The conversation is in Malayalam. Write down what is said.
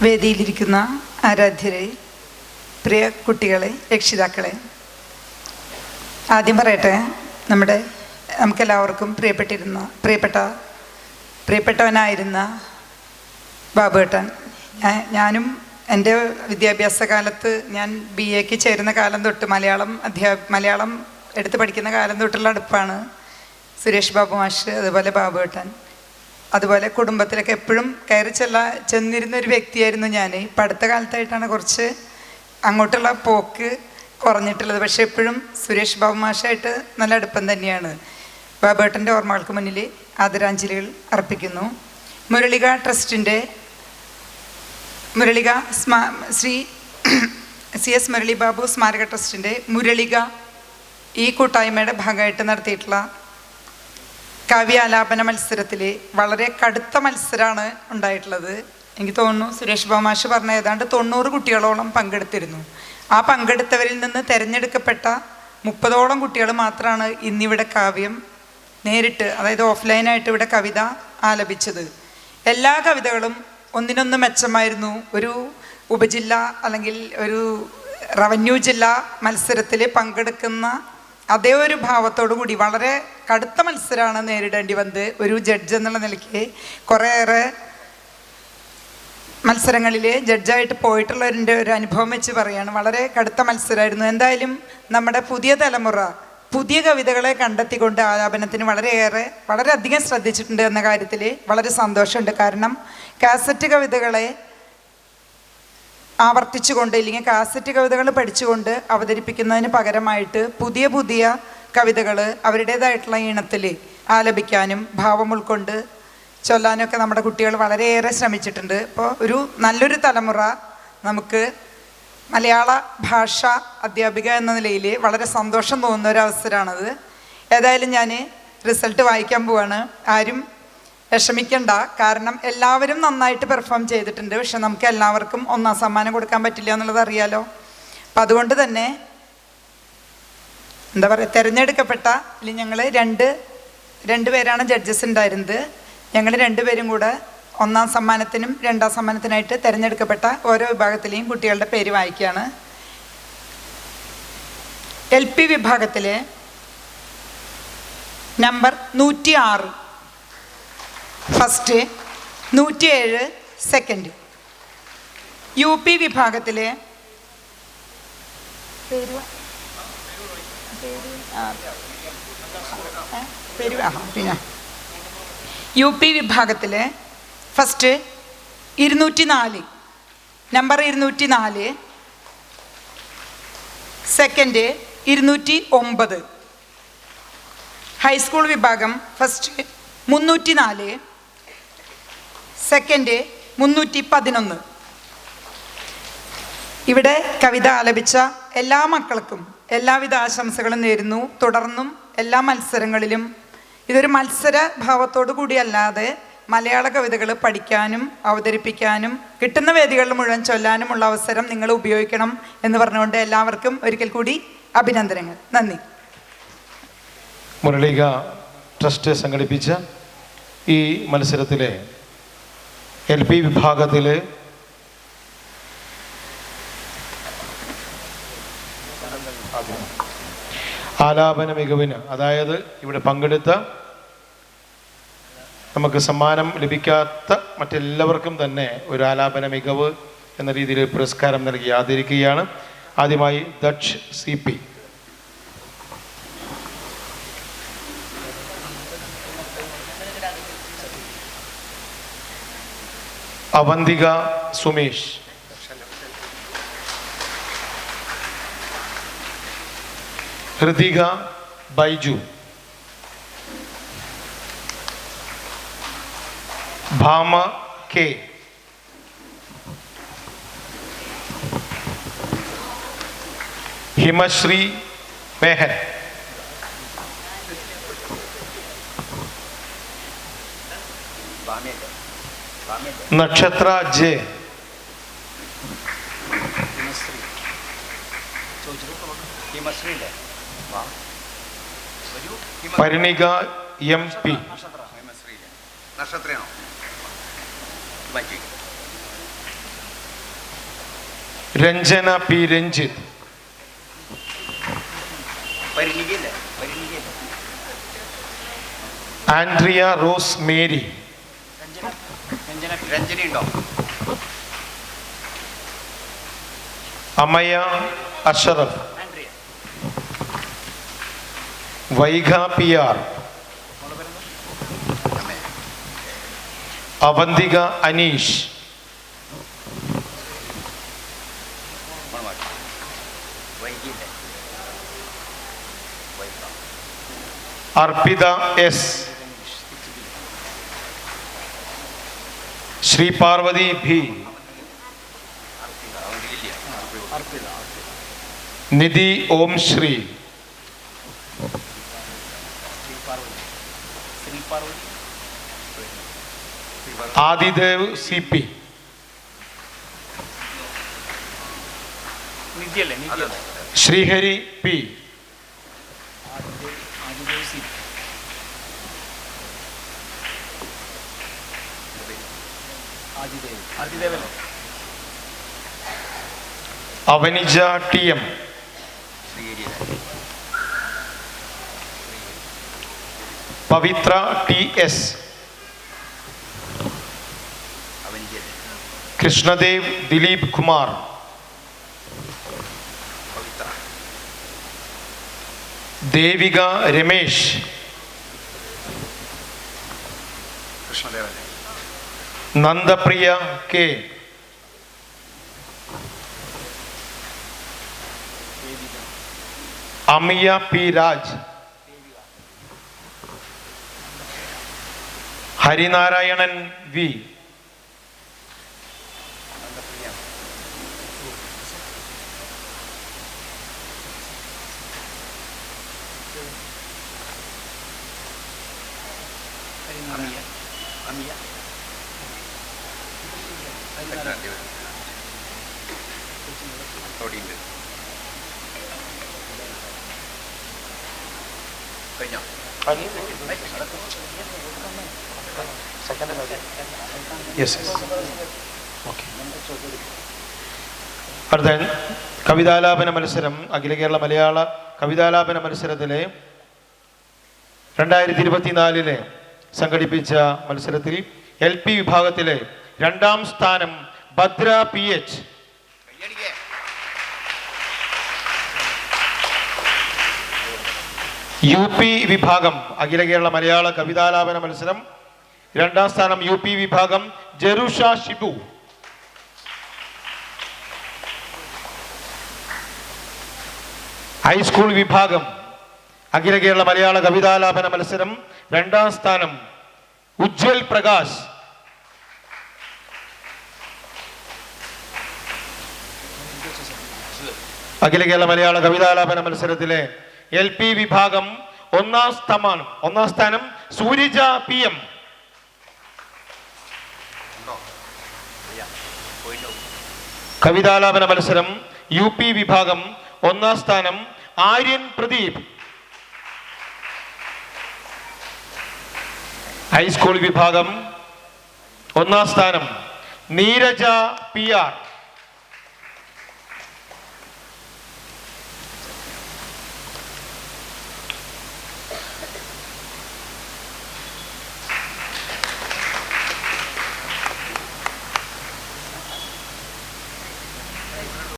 വേദിയിലിരിക്കുന്ന ആരാധ്യരെ പ്രിയ കുട്ടികളെ രക്ഷിതാക്കളെ ആദ്യം പറയട്ടെ നമ്മുടെ നമുക്കെല്ലാവർക്കും പ്രിയപ്പെട്ടിരുന്ന പ്രിയപ്പെട്ട പ്രിയപ്പെട്ടവനായിരുന്ന ബാബുവേട്ടൻ ഞാനും എന്റെ വിദ്യാഭ്യാസ കാലത്ത് ഞാൻ ബി എക്ക് ചേരുന്ന കാലം തൊട്ട് മലയാളം അധ്യാ മലയാളം എടുത്ത് പഠിക്കുന്ന കാലം തൊട്ടുള്ള അടുപ്പാണ് സുരേഷ് ബാബു മാഷ് അതുപോലെ ബാബുവേട്ടൻ അതുപോലെ കുടുംബത്തിലൊക്കെ എപ്പോഴും കയറി ചെല്ല ചെന്നിരുന്ന ഒരു വ്യക്തിയായിരുന്നു ഞാൻ ഇപ്പം അടുത്ത കാലത്തായിട്ടാണ് കുറച്ച് അങ്ങോട്ടുള്ള പോക്ക് കുറഞ്ഞിട്ടുള്ളത്. പക്ഷേ എപ്പോഴും സുരേഷ് ബാബു മാഷായിട്ട് നല്ല അടുപ്പം തന്നെയാണ്. ബാബേട്ടന്റെ ഓർമ്മകൾക്ക് മുന്നിൽ ആദരാഞ്ജലികൾ അർപ്പിക്കുന്നു. മുരളിക ട്രസ്റ്റിന്റെ മുരളിക സ്മാ ശ്രീ സി എസ് മുരളി ബാബു സ്മാരക ട്രസ്റ്റിന്റെ മുരളിക ഈ കൂട്ടായ്മയുടെ ഭാഗമായിട്ട് നടത്തിയിട്ടുള്ള കാവ്യാലാപന മത്സരത്തിൽ വളരെ കടുത്ത മത്സരമാണ് ഉണ്ടായിട്ടുള്ളത്. എനിക്ക് തോന്നുന്നു സുരേഷ് ബോമാഷ് പറഞ്ഞ ഏതാണ്ട് തൊണ്ണൂറ് കുട്ടികളോളം പങ്കെടുത്തിരുന്നു. ആ പങ്കെടുത്തവരിൽ നിന്ന് തിരഞ്ഞെടുക്കപ്പെട്ട മുപ്പതോളം കുട്ടികൾ മാത്രമാണ് ഇന്നിവിടെ കാവ്യം നേരിട്ട് അതായത് ഓഫ്ലൈനായിട്ട് ഇവിടെ കവിത ആലപിച്ചത്. എല്ലാ കവിതകളും ഒന്നിനൊന്ന് മെച്ചമായിരുന്നു. ഒരു ഉപജില്ല അല്ലെങ്കിൽ ഒരു റവന്യൂ ജില്ല മത്സരത്തിൽ പങ്കെടുക്കുന്ന അതേ ഒരു ഭാവത്തോടു കൂടി വളരെ കടുത്ത മത്സരമാണ് നേരിടേണ്ടി വന്നത്. ഒരു ജഡ്ജ് എന്നുള്ള നിലയ്ക്ക് കുറേയേറെ മത്സരങ്ങളിൽ ജഡ്ജായിട്ട് പോയിട്ടുള്ളവരുടെ ഒരു അനുഭവം വെച്ച് പറയുകയാണ് വളരെ കടുത്ത മത്സരമായിരുന്നു. എന്തായാലും നമ്മുടെ പുതിയ തലമുറ പുതിയ കവിതകളെ കണ്ടെത്തിക്കൊണ്ട് ആലാപനത്തിന് വളരെയേറെ വളരെയധികം ശ്രദ്ധിച്ചിട്ടുണ്ട് എന്ന കാര്യത്തിൽ വളരെ സന്തോഷമുണ്ട്. കാരണം കാസറ്റ് കവിതകളെ ആവർത്തിച്ചുകൊണ്ട് ഇല്ലെങ്കിൽ കാസറ്റ് കവിതകൾ പഠിച്ചുകൊണ്ട് അവതരിപ്പിക്കുന്നതിന് പകരമായിട്ട് പുതിയ പുതിയ കവിതകൾ അവരുടേതായിട്ടുള്ള ഈണത്തിൽ ആലപിക്കാനും ഭാവം ഉൾക്കൊണ്ട് ചൊല്ലാനൊക്കെ നമ്മുടെ കുട്ടികൾ വളരെയേറെ ശ്രമിച്ചിട്ടുണ്ട്. അപ്പോൾ ഒരു നല്ലൊരു തലമുറ നമുക്ക് മലയാള ഭാഷ അധ്യാപിക എന്ന നിലയിൽ വളരെ സന്തോഷം തോന്നുന്ന ഒരു അവസരമാണത്. ഏതായാലും ഞാൻ റിസൾട്ട് വായിക്കാൻ പോവാണ്. ആരും വിഷമിക്കണ്ട. കാരണം എല്ലാവരും നന്നായിട്ട് പെർഫോം ചെയ്തിട്ടുണ്ട്. പക്ഷെ നമുക്ക് എല്ലാവർക്കും ഒന്നാം സമ്മാനം കൊടുക്കാൻ പറ്റില്ല എന്നുള്ളത് അറിയാലോ. അപ്പം അതുകൊണ്ട് തന്നെ എന്താ പറയുക തിരഞ്ഞെടുക്കപ്പെട്ട അല്ലെങ്കിൽ ഞങ്ങൾ രണ്ട് രണ്ട് പേരാണ് ജഡ്ജസ് ഉണ്ടായിരുന്നത്. ഞങ്ങൾ രണ്ടുപേരും കൂടെ ഒന്നാം സമ്മാനത്തിനും രണ്ടാം സമ്മാനത്തിനായിട്ട് തിരഞ്ഞെടുക്കപ്പെട്ട ഓരോ വിഭാഗത്തിലെയും കുട്ടികളുടെ പേര് വായിക്കുകയാണ് എൽ പി വിഭാഗത്തിലെ നമ്പർ നൂറ്റി ആറ് ഫസ്റ്റ് നൂറ്റിയേഴ് സെക്കൻഡ് യു പി വിഭാഗത്തിലെ പിന്നെ. യു പി വിഭാഗത്തിലെ ഫസ്റ്റ് ഇരുന്നൂറ്റി നാല് നമ്പർ ഇരുന്നൂറ്റി നാല് സെക്കൻഡ് ഇരുന്നൂറ്റി ഒമ്പത് ഹൈസ്കൂൾ വിഭാഗം ഫസ്റ്റ് മുന്നൂറ്റി നാല് സെക്കൻഡ് മുന്നൂറ്റി പതിനൊന്ന് ഇവിടെ കവിത ആലപിച്ച എല്ലാ മക്കൾക്കും എല്ലാവിധ ആശംസകളും നേരുന്നു. തുടർന്നും എല്ലാ മത്സരങ്ങളിലും ഇതൊരു മത്സര ഭാവത്തോടു കൂടിയല്ലാതെ മലയാള കവിതകൾ പഠിക്കാനും അവതരിപ്പിക്കാനും കിട്ടുന്ന വേദികളിൽ മുഴുവൻ ചൊല്ലാനുമുള്ള അവസരം നിങ്ങൾ ഉപയോഗിക്കണം എന്ന് പറഞ്ഞുകൊണ്ട് എല്ലാവർക്കും ഒരിക്കൽ കൂടി അഭിനന്ദനങ്ങൾ. നന്ദി. മുരളിക ട്രസ്റ്റ് സംഘടിപ്പിച്ച ഈ മത്സരത്തിലെ എൽ പി വിഭാഗത്തിൽ ആലാപന മികവിന് അതായത് ഇവിടെ പങ്കെടുത്ത നമുക്ക് സമ്മാനം ലഭിക്കാത്ത മറ്റെല്ലാവർക്കും തന്നെ ഒരു ആലാപന മികവ് എന്ന രീതിയിൽ പുരസ്കാരം നൽകി ആദരിക്കുകയാണ്. ആദ്യമായി Daksh C P. Avanthika Sumesh. Hridika Baiju Bhama K. Himasree Mehar നക്ഷത്ര ജെ ഹിമശ്രീല്ലേ വാ വരൂ ഹിമ പരിണിക എം പി ഹിമശ്രീ നക്ഷത്രയാണോ മാറ്റി Ranjana P Ranjith പരിണികയല്ലേ പരിണികയല്ലേ Andrea rose Mary Ranjini doctor Amaya Ashraf. Vaiga P R. Aneesh. Arpita S. Shri Parvathi भी Nidhi Om Shri. Adidev CP Sreehari P Avanija T M Pavithra T S Krishnadev Dileep Kumar Devika Ramesh കൃഷ്ണദേവല്ലേ Nandapriya K Amiya P Raj Harinarayanan V Amiya Amiya Okay അടുത്ത കവിതാലാപന മത്സരം അഖില കേരള മലയാള കവിതാലാപന മത്സരത്തിലെ രണ്ടായിരത്തി ഇരുപത്തിനാലിലെ സംഘടിപ്പിച്ച മത്സരത്തിൽ എൽ പി വിഭാഗത്തിലെ രണ്ടാം സ്ഥാനം Bhadra P H. U P വിഭാഗം അഖില കേരള മലയാള കവിതാലാപന മത്സരം. രണ്ടാം സ്ഥാനം യു പി വിഭാഗം ജെറുഷ ഷിബു. ഹൈസ്കൂൾ വിഭാഗം അഖില കേരള മലയാള കവിതാലാപന മത്സരം. രണ്ടാം സ്ഥാനം ഉജ്വൽ പ്രകാശ്. അഖില കേരള മലയാള കവിതാലാപന മത്സരത്തിലെ എൽ പി വിഭാഗം ഒന്നാം സ്ഥാനം ഒന്നാം സ്ഥാനം സൂരിജ പി എം. കവിതാലാപന മത്സരം യു പി വിഭാഗം ഒന്നാം സ്ഥാനം ആര്യൻ പ്രദീപ്. ഹൈസ്കൂൾ വിഭാഗം ഒന്നാം സ്ഥാനം നീരജ പി ആർ.